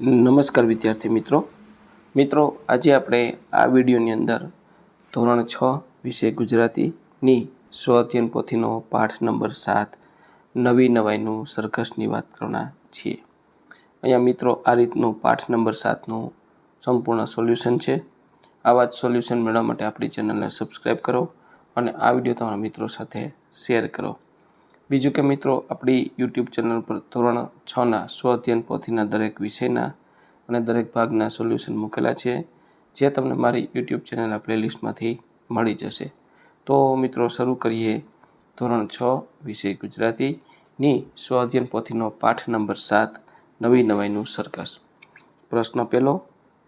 નમસ્કાર વિદ્યાર્થી મિત્રો. મિત્રો, આજે આપણે આ વિડીયોની અંદર ધોરણ છ વિષય ગુજરાતીની સ્વ અધ્યયન પોથીનો પાઠ નંબર સાત, નવી નવાઈનું સરઘસની વાત કરવાના છીએ. અહીંયા મિત્રો, આ રીતનું પાઠ નંબર સાતનું સંપૂર્ણ સોલ્યુશન છે. આવા જ સોલ્યુશન મેળવવા માટે આપણી ચેનલને સબસ્ક્રાઈબ કરો અને આ વીડિયો તમારા મિત્રો સાથે શેર કરો. બીજું કે મિત્રો, આપણી યુટ્યુબ ચેનલ પર ધોરણ છના સ્વ અધ્યયન પોથીના દરેક વિષયના અને દરેક ભાગના સોલ્યુશન મૂકેલા છે, જે તમને મારી યુટ્યુબ ચેનલના પ્લેલિસ્ટમાંથી મળી જશે. તો મિત્રો, શરૂ કરીએ ધોરણ છ, વિષય ગુજરાતીની સ્વ અધ્યયન પોથીનો પાઠ નંબર સાત, નવી નવાઈનું સરઘસ. પ્રશ્ન પહેલો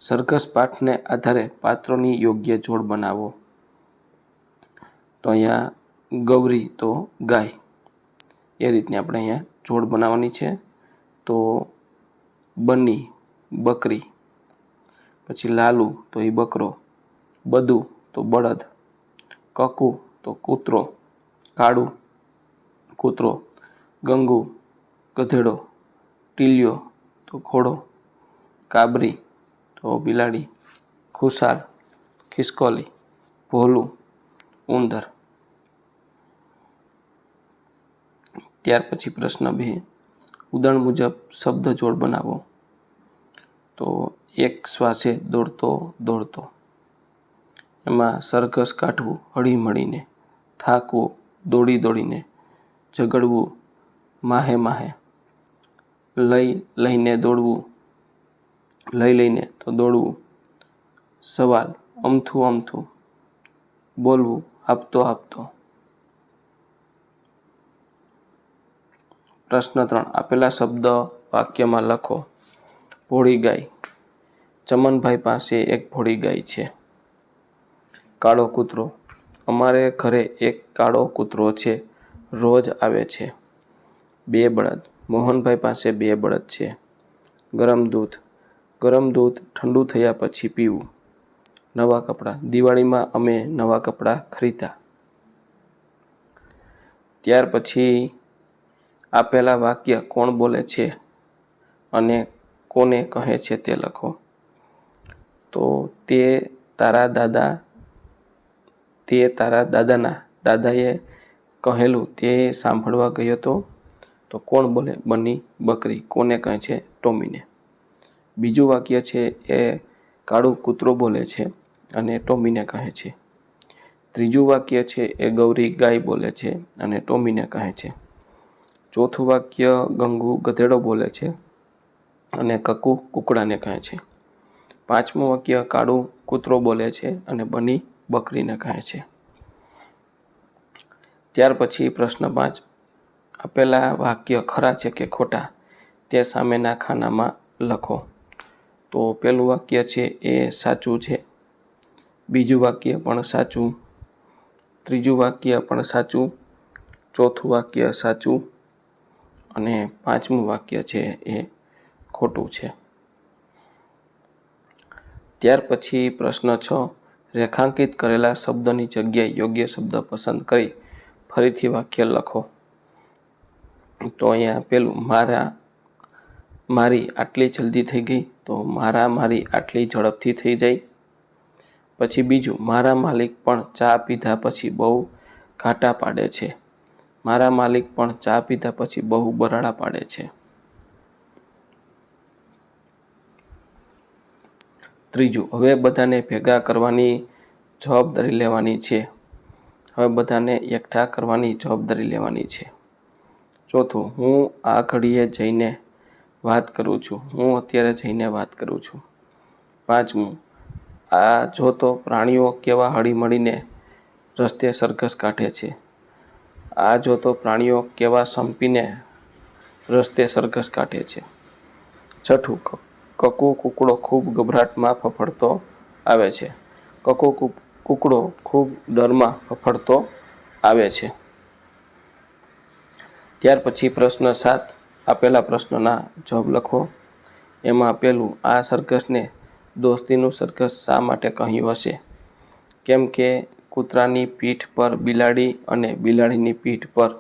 સરઘસ પાઠને આધારે પાત્રોની યોગ્ય જોડ બનાવો. તો અહીંયા ગૌરી તો ગાય. એ રીતની આપણે અહીંયા જોડ બનાવવાની છે. તો બની, બકરી, પછી લાલુ તો એ બકરો, બધું તો બળદ, કકુ તો કૂતરો, કાળું કૂતરો, ગંગુ ગધેડો, ટીલ્યો તો ઘોડો, કાબરી તો બિલાડી, ખુશાલ, ખિસકોલી, ભોલું, ઉંદર. ત્યાર પછી પ્રશ્ન બે, ઉદાહરણ મુજબ શબ્દ જોડ બનાવો. તો એક શ્વાસે દોડતો દોડતો. એમાં સરઘસ કાઢવું, હળી મળીને. થાકવું, દોડી દોડીને. ઝઘડવું, માહે માહે. લઈ લઈને દોડવું, લઈ લઈને તો દોડવું. સવાલ, અમથું અમથું. બોલવું, આપતો આપતો. પ્રશ્ન ત્રણ. આપેલા શબ્દ વાક્યમાં લખો. ભોળી ગાય. ચમનભાઈ પાસે એક ભોળી ગાય છે. કાળો કૂતરો. અમારે ઘરે એક કાળો કૂતરો છે. રોજ આવે છે. બે બળદ. મોહનભાઈ પાસે બે બળદ છે. ગરમ દૂધ. ગરમ દૂધ ઠંડુ થયા પછી પીવું. નવા કપડાં. દિવાળીમાં અમે નવા કપડાં ખરીદ્યા ત્યાર પછી આપેલા વાક્ય કોણ બોલે છે અને કોને કહે છે તે લખો. તો તે તારા દાદા, તે તારા દાદાના દાદાએ કહેલું તે સાંભળવા ગયો તો તો કોણ બોલે? બની બકરી. કોને કહે છે? ટોમીને. બીજું વાક્ય છે એ કાળું કૂતરો બોલે છે અને ટોમીને કહે છે. ત્રીજું વાક્ય છે એ ગૌરી ગાય બોલે છે અને ટોમીને કહે છે. ચોથું વાક્ય ગંગુ ગધેડો બોલે છે અને કકુ કુકડાને કહે છે. પાંચમું વાક્ય કાળું કૂતરો બોલે છે અને બની બકરીને કહે છે. ત્યાર પછી પ્રશ્ન પાંચ. આપેલા વાક્ય ખરા છે કે ખોટા? તે સામેના ખાનામાં લખો. તો પેલું વાક્ય છે એ સાચું છે. બીજું વાક્ય પણ સાચું. ત્રીજું વાક્ય પણ સાચું. ચોથું વાક્ય સાચું. અને પાંચમું વાક્ય છે એ ખોટું છે. ત્યાર પછી પ્રશ્ન છ, રેખાંકિત કરેલા શબ્દની જગ્યાએ યોગ્ય શબ્દ પસંદ કરી ફરીથી વાક્ય લખો. તો અહીંયા પેલું મારા, મારી આટલી જલ્દી થઈ ગઈ, તો મારા, મારી આટલી ઝડપથી થઈ જાય. પછી બીજું, મારા માલિક પણ ચા પીધા પછી બહુ ઘાટા પાડે છે. મારા માલિક પણ ચા પીધા પછી બહુ બરાડા પાડે છે. ત્રીજું, હવે બધાને ભેગા કરવાની જવાબદારી લેવાની છે. હવે બધાને એકઠા કરવાની જવાબદારી લેવાની છે. ચોથું, હું આ ઘડીએ જઈને વાત કરું છું. હું અત્યારે જઈને વાત કરું છું. પાંચમું, આ જો તો પ્રાણીઓ કેવા હળીમળીને રસ્તે સરઘસ કાઢે છે. આ જો તો પ્રાણીઓ કેવા સંપીને રસ્તે સરઘસ કાઢે છે. છઠ્ઠું કકુ કુકડો ખૂબ ગભરાટમાં ફફડતો આવે છે. કકુ કુકડો ખૂબ ડરમાં ફફડતો આવે છે. ત્યાર પછી પ્રશ્ન સાત આપેલા પ્રશ્નના જવાબ લખો. એમાં આપેલું આ સરઘસને દોસ્તીનું સરઘસ શા માટે કહ્યું હશે? કેમ કે કૂતરાની પીઠ પર બિલાડી અને બિલાડીની પીઠ પર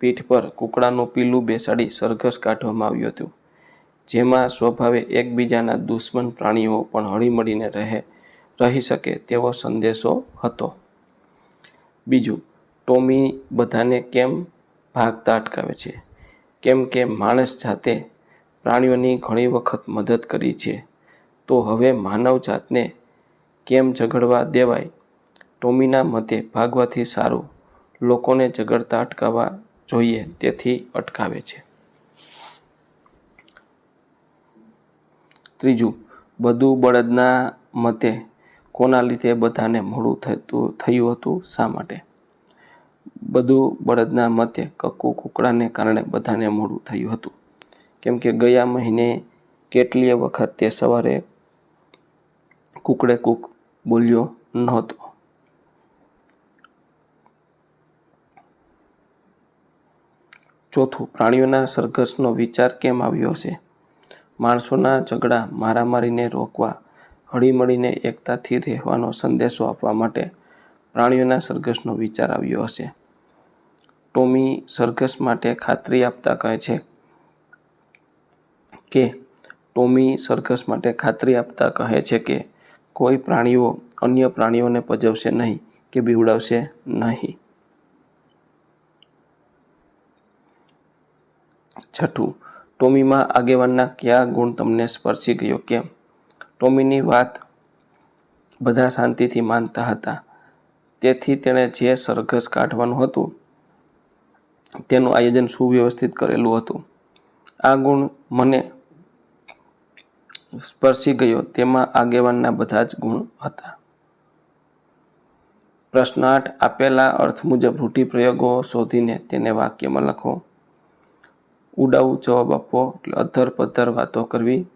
પીઠ પર કૂકડાનું પીલું બેસાડી સરઘસ કાઢવામાં આવ્યું હતું. જેમાં સ્વભાવે એકબીજાના દુશ્મન પ્રાણીઓ પણ હળીમળીને રહે, રહી શકે તેવો સંદેશો હતો. બીજું, ટોમી બધાને કેમ ભાગતા અટકાવે છે? કેમ કે માણસ જાતે પ્રાણીઓની ઘણી વખત મદદ કરી છે. તો હવે માનવ જાતને કેમ ઝઘડવા દેવાય? ટોમીના મતે ભાગવાથી સારું. લોકોને ઝઘડતા અટકાવવા જોઈએ, તેથી અટકાવે છે. ત્રીજું, બધું બળદના મતે કોના લીધે બધાને મોડું થતું, થયું હતું? શા માટે? બધું બળદના મતે કક્કુ કુકડાને કારણે બધાને મોડું થયું હતું. કેમ કે ગયા મહિને કેટલીય વખત તે સવારે કુકડે કૂક બોલ્યો નહોતો. ચોથું, પ્રાણીઓના સરઘસનો વિચાર કેમ આવ્યો હશે? માણસોના ઝઘડા મારામારીને રોકવા, હળીમળીને એકતાથી રહેવાનો સંદેશો આપવા માટે પ્રાણીઓના સરઘસનો વિચાર આવ્યો હશે. ટોમી સરઘસ માટે ખાતરી આપતા કહે છે કે, ટોમી સરઘસ માટે ખાતરી આપતા કહે છે કે કોઈ પ્રાણીઓ અન્ય પ્રાણીઓને પજવશે નહીં કે બીવડાવશે નહીં. છઠ્ઠું, ટોમીમાં આગેવાનના કયા ગુણ તમને સ્પર્શી ગયો કેમ? ટોમીની વાત બધા શાંતિથી માનતા હતા. તેથી તેણે જે સરઘસ કાઢવાનું હતું, તેનું આયોજન સુવ્યવસ્થિત કરેલું હતું. આ ગુણ મને સ્પર્શી ગયો. તેમાં આગેવાનના બધા જ ગુણ હતા. પ્રશ્ન આઠ, આપેલા અર્થ મુજબ રૂઢિપ્રયોગો શોધીને તેને વાક્યમાં લખો. ઉડાવું જવાબ આપવો એટલે અધર પધ્ધર વાતો કરવી.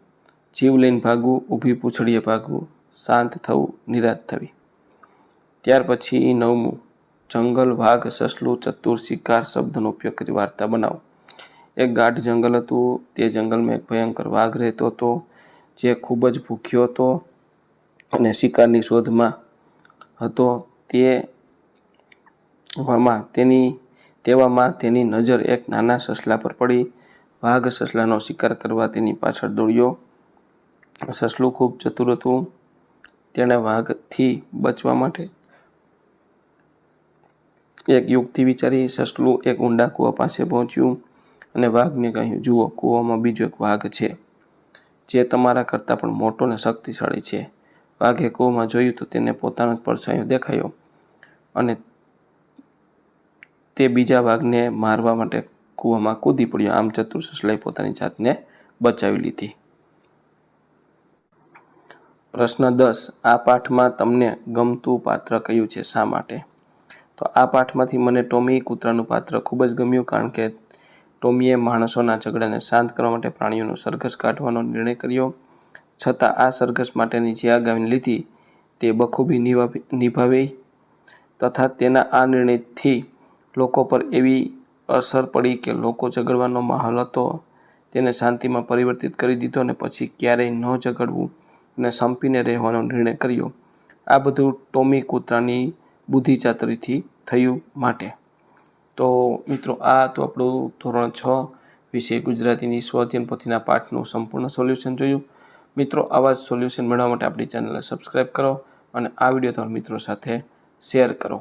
જીવ લઈને ભાગવું, ઊભી પૂંછડીએ ભાગવું. શાંત થવું નિરાશ થવી. ત્યાર પછી નવમું, જંગલ, વાઘ, સસલું, ચતુર, શિકાર શબ્દનો ઉપયોગ કરી વાર્તા બનાવો. એક ગાઢ જંગલ હતું, તે જંગલમાં એક ભયંકર વાઘ રહેતો હતો. જે ખૂબ જ ભૂખ્યો હતો અને શિકારની શોધમાં હતો, તે તેની, તેવામાં તેની નજર એક નાના સસલા પર પડી. વાઘ સસલાનો શિકાર કરવા તેની પાછળ દોડ્યો. સસલું ખૂબ ચતુર હતું. તેણે વાઘથી બચવા માટે એક યુક્તિ વિચારી. સસલું એક ઊંડા કૂવા પાસે પહોંચ્યું અને વાઘને કહ્યું, જુઓ, કૂવામાં બીજો એક વાઘ છે. જે તમારા કરતાં પણ મોટો અને શક્તિશાળી છે. વાઘે કૂવામાં જોયું તો તેને પોતાનો જ પરછાયો દેખાયો અને તે બીજા વાઘને મારવા માટે કૂવામાં કૂદી પડ્યો. આમ ચતુર સસલાએ પોતાની જાતને બચાવી લીધી. પ્રશ્ન દસ, આ પાઠમાં તમને ગમતું પાત્ર કયું છે? શા માટે? તો આ પાઠમાંથી મને ટોમી કૂતરાનું પાત્ર ખૂબ જ ગમ્યું કારણ કે ટોમીએ માણસોના ઝઘડાને શાંત કરવા માટે પ્રાણીઓનો સરઘસ કાઢવાનો નિર્ણય કર્યો. છતાં આ સરઘસ માટેની જે આગામી લીધી તે બખૂબી નિભાવી તથા તેના આ નિર્ણયથી લોકો પર એવી અસર પડી કે લોકો ઝઘડવાનો માહોલ હતો. તેને શાંતિમાં પરિવર્તિત કરી દીધો અને પછી ક્યારેય ન ઝઘડવું અને સંપીને રહેવાનો નિર્ણય કર્યો. આ બધું ટોમી કૂતરાની બુદ્ધિ ચાતરીથી થયું માટે. તો મિત્રો, આ તો આપણું ધોરણ છ વિષય ગુજરાતીની સ્વઅધ્યયન પોથીના પાઠનું સંપૂર્ણ સોલ્યુશન જોયું. મિત્રો, આવા જ સોલ્યુશન મેળવવા માટે આપણી ચેનલને સબસ્ક્રાઈબ કરો અને આ વીડિયો તમારા મિત્રો સાથે શેર કરો.